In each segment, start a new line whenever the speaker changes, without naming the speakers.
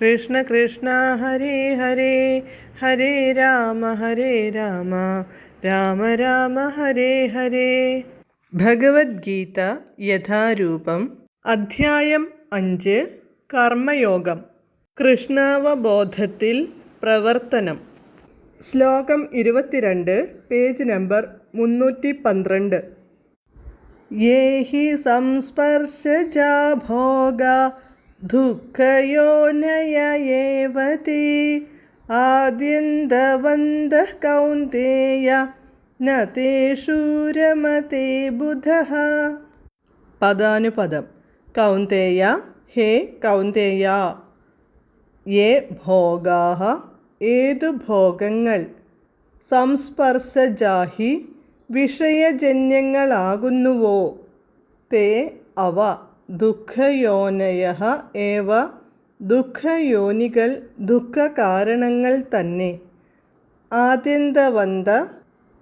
കൃഷ്ണ കൃഷ്ണ ഹരേ ഹരേ ഹരേ രാമ ഹരേ രാമ രാമ രാമ ഹരേ ഹരേ. ഭഗവത്ഗീത യഥാരൂപം അധ്യായം അഞ്ച് കർമ്മയോഗം. കൃഷ്ണാവബോധത്തിൽ പ്രവർത്തനം. ശ്ലോകം ഇരുപത്തിരണ്ട് പേജ് നമ്പർ മുന്നൂറ്റി പന്ത്രണ്ട് യേ സംസ്പർശ ഭോഗ ദുഃഖയോനയേവതി ആദ്യന്തവന്ത കൗന്ദേയ ന ബുധ. പദാനുപദം. കൗന്ദേയ. ഹേ കൗന്ദേയ. യേ ഭോഗാഹ. ഏതു ഭോഗങ്ങൾ? സംസ്പർശജാഹി. വിഷയജന്യങ്ങളാകുന്നുവോ? തേ അവ. ദുഃഖയോനയ ഏവ ദുഃഖയോനികൾ ദുഃഖകാരണങ്ങൾ തന്നെ. ആദ്യന്തവന്ത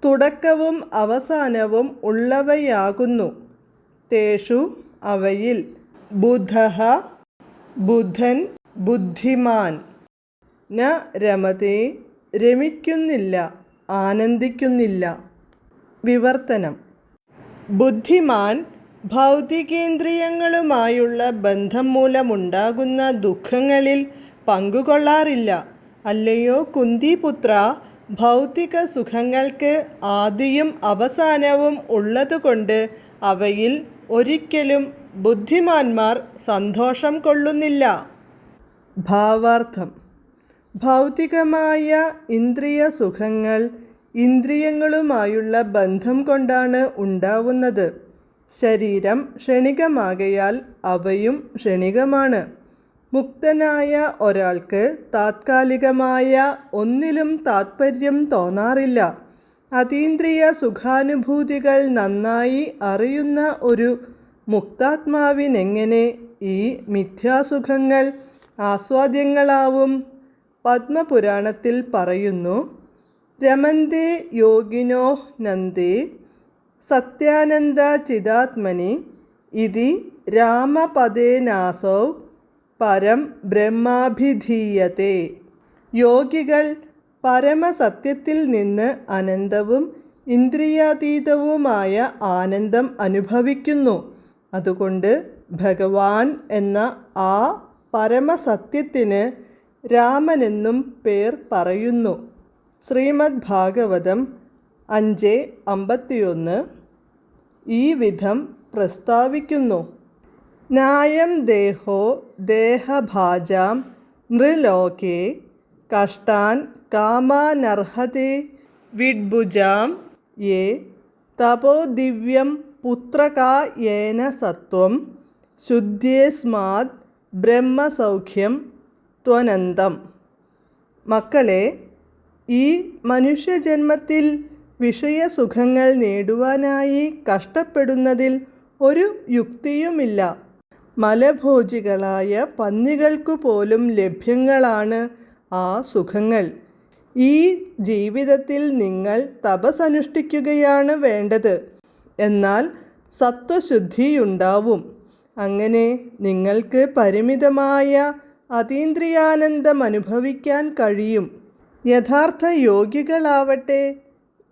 തുടക്കവും അവസാനവും ഉള്ളവയാകുന്നു. തേഷു അവയിൽ ബുധ ബുധൻ ബുദ്ധിമാൻ. ന രമതേ രമിക്കുന്നില്ല ആനന്ദിക്കുന്നില്ല. വിവർത്തനം. ബുദ്ധിമാൻ ഭൗതികേന്ദ്രിയങ്ങളുമായുള്ള ബന്ധം മൂലമുണ്ടാകുന്ന ദുഃഖങ്ങളിൽ പങ്കുകൊള്ളാറില്ല. അല്ലയോ കുന്തിപുത്ര ഭൗതിക സുഖങ്ങൾക്ക് ആദിയും അവസാനവും ഉള്ളതുകൊണ്ട് അവയിൽ ഒരിക്കലും ബുദ്ധിമാന്മാർ സന്തോഷം കൊള്ളുന്നില്ല. ഭാവാർത്ഥം. ഭൗതികമായ ഇന്ദ്രിയ സുഖങ്ങൾ ഇന്ദ്രിയങ്ങളുമായുള്ള ബന്ധം കൊണ്ടാണ് ഉണ്ടാവുന്നത്. ശരീരം ക്ഷണികമാകയാൽ അവയും ക്ഷണികമാണ്. മുക്തനായ ഒരാൾക്ക് താത്കാലികമായ ഒന്നിലും താത്പര്യം തോന്നാറില്ല. അതീന്ദ്രിയ സുഖാനുഭൂതികൾ നന്നായി അറിയുന്ന ഒരു മുക്താത്മാവിനെങ്ങനെ ഈ മിഥ്യാസുഖങ്ങൾ ആസ്വാദ്യങ്ങളാവും? പത്മപുരാണത്തിൽ പറയുന്നു രമന്തേ യോഗിനോ നന്ദേ സത്യാനന്ദ ചിദാത്മനി ഇതി രാമപദേനാസൗ പരം ബ്രഹ്മാഭിധീയത്തെ. യോഗികൾ പരമസത്യത്തിൽ നിന്ന് അനന്തവും ഇന്ദ്രിയാതീതവുമായ ആനന്ദം അനുഭവിക്കുന്നു. അതുകൊണ്ട് ഭഗവാൻ എന്ന ആ പരമസത്യത്തിന് രാമനെന്നും പേർ പറയുന്നു. ശ്രീമദ് ഭാഗവതം അഞ്ച് അമ്പത്തിയൊന്ന് ഈ വിധം പ്രസ്താവിക്കുന്നു. നായം ദേഹോ ദേഹഭാജാം നൃലോകേ കഷ്ടാൻ കാമാനർഹത്തെ വിഡ്ഭുജാം യേ തപോ ദിവ്യം പുത്രകായേന സത്വം ശുദ്ധ്യേസ്മാത് ബ്രഹ്മസൗഖ്യം ത്വനന്തം. മക്കളെ ഈ മനുഷ്യജന്മത്തിൽ വിഷയസുഖങ്ങൾ നേടുവാനായി കഷ്ടപ്പെടുന്നതിൽ ഒരു യുക്തിയുമില്ല. മലഭോജികളായ പന്നികൾക്കു പോലും ലഭ്യങ്ങളാണ് ആ സുഖങ്ങൾ. ഈ ജീവിതത്തിൽ നിങ്ങൾ തപസനുഷ്ഠിക്കുകയാണ് വേണ്ടത്. എന്നാൽ സത്വശുദ്ധിയുണ്ടാവും. അങ്ങനെ നിങ്ങൾക്ക് പരിമിതമായ അതീന്ദ്രിയാനന്ദം അനുഭവിക്കാൻ കഴിയും. യഥാർത്ഥ യോഗികളാവട്ടെ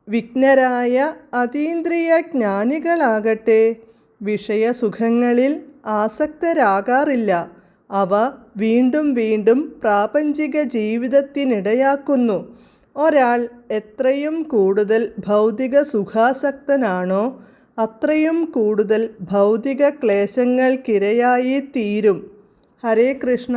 വിഘ്നരായ അതീന്ദ്രിയ ജ്ഞാനികളാകട്ടെ വിഷയസുഖങ്ങളിൽ ആസക്തരാകാറില്ല. അവ വീണ്ടും വീണ്ടും പ്രാപഞ്ചിക ജീവിതത്തിനിടയാക്കുന്നു. ഒരാൾ എത്രയും കൂടുതൽ ഭൗതിക സുഖാസക്തനാണോ അത്രയും കൂടുതൽ ഭൗതിക ക്ലേശങ്ങൾക്കിരയായി തീരും ഹരേ കൃഷ്ണ.